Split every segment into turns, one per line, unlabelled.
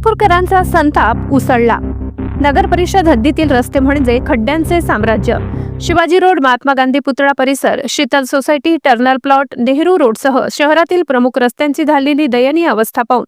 नवापूरकरांचा संताप उसळला. नगर परिषद हद्दीतील रस्ते म्हणजे खड्ड्यांचे साम्राज्य. शिवाजी रोड महात्मा गांधी पुतळा परिसर शीतल सोसायटी टर्नल प्लॉट नेहरू रोडसह शहरातील प्रमुख रस्त्यांची झालेली दयनीय अवस्था पाहून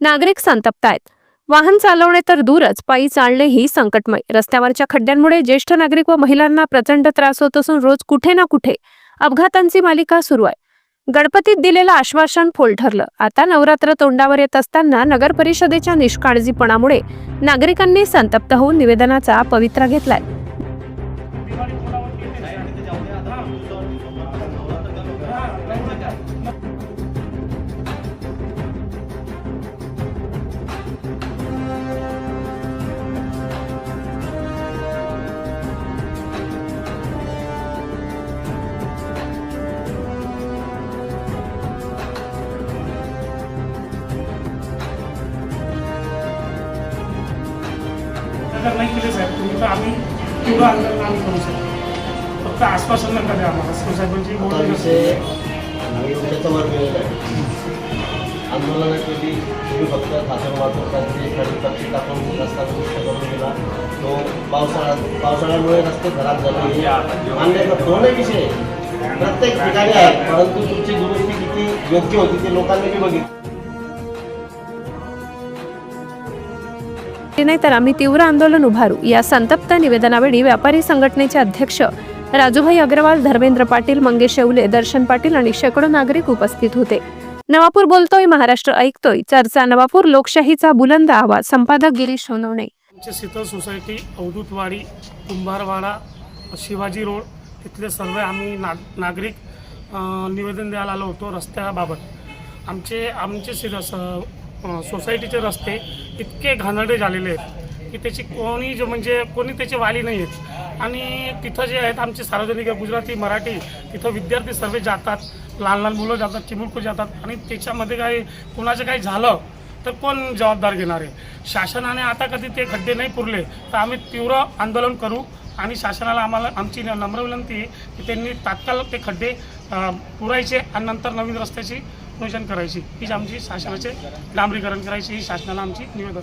नागरिक संतप्त आहेत. वाहन चालवणे तर दूरच पायी चालणेही संकटमय. रस्त्यावरच्या खड्ड्यांमुळे ज्येष्ठ नागरिक व महिलांना प्रचंड त्रास होत असून रोज कुठे ना कुठे अपघातांची मालिका सुरू आहे. गणपतीत दिलेलं आश्वासन फोल ठरलं. आता नवरात्र तोंडावर येत असताना नगर परिषदेच्या निष्काळजीपणामुळे नागरिकांनी संतप्त होऊन निवेदनाचा पवित्रा घेतलाय.
आंदोलन नाही केले साहेब तुम्ही तर आम्ही तेवढं आंदोलन आम्ही करू शकतो? फक्त आश्वासन नका द्या आम्हाला. साहेबांची
तुम्ही फक्त थासून वाचवताची खाली पक्षी टाकून रस्ता दुरुस्त करून दिला. तो पावसाळा पावसाळ्यामुळे रस्ते खराब झाले मान्य करतो नाही विषय प्रत्येक ठिकाणी आहे परंतु तुमची दुरुस्ती किती योग्य होती ते लोकांनी बी बघितलं.
नाही तर आम्ही तीव्र आंदोलन उभारू. या संतप्त निवेदनावेळी व्यापारी संघटनेचे अध्यक्ष राजूभाई अग्रवाल धर्मेंद्र पाटील मंगेश येवले दर्शन पाटील आणि शेकडो नागरिक उपस्थित होते. नवापूर बोलतोय महाराष्ट्र ऐकतोय. चर्चा नवापूर लोकशाहीचा बुलंद आवाज. संपादक गिरीश सोनवणे.
आमची शीतल सोसायटी अवधूतवाडी कुंभारवाडा शिवाजी रोड तिथले सर्व आम्ही ना नागरिक निवेदन द्यायला आलो होतो रस्त्याबाबत. आमचे आमचे सोसायटीचे रस्ते इतके घाणेरडे झालेले आहेत की त्याची कोणी जे म्हणजे कोणी त्याचे वाली नाही आहेत. आणि तिथं जे आहेत आमचे सार्वजनिक गुजराती मराठी तिथं विद्यार्थी सर्व जातात लहान लहान मुलं जातात चिमुळकू जातात आणि त्याच्यामध्ये काही कुणाचं काही झालं तर कोण जबाबदार घेणार आहे? शासनाने आता कधी ते खड्डे नाही पुरले तर आम्ही तीव्र आंदोलन करू आणि शासनाला आम्हाला आमची नम्र विनंती आहे की त्यांनी तात्काळ ते खड्डे पुरायचे आणि नंतर नवीन रस्त्याची नियोजन करायची. हीच आमची शासनाचे डांबरीकरण करायची ही शासनाला आमची निवेदन.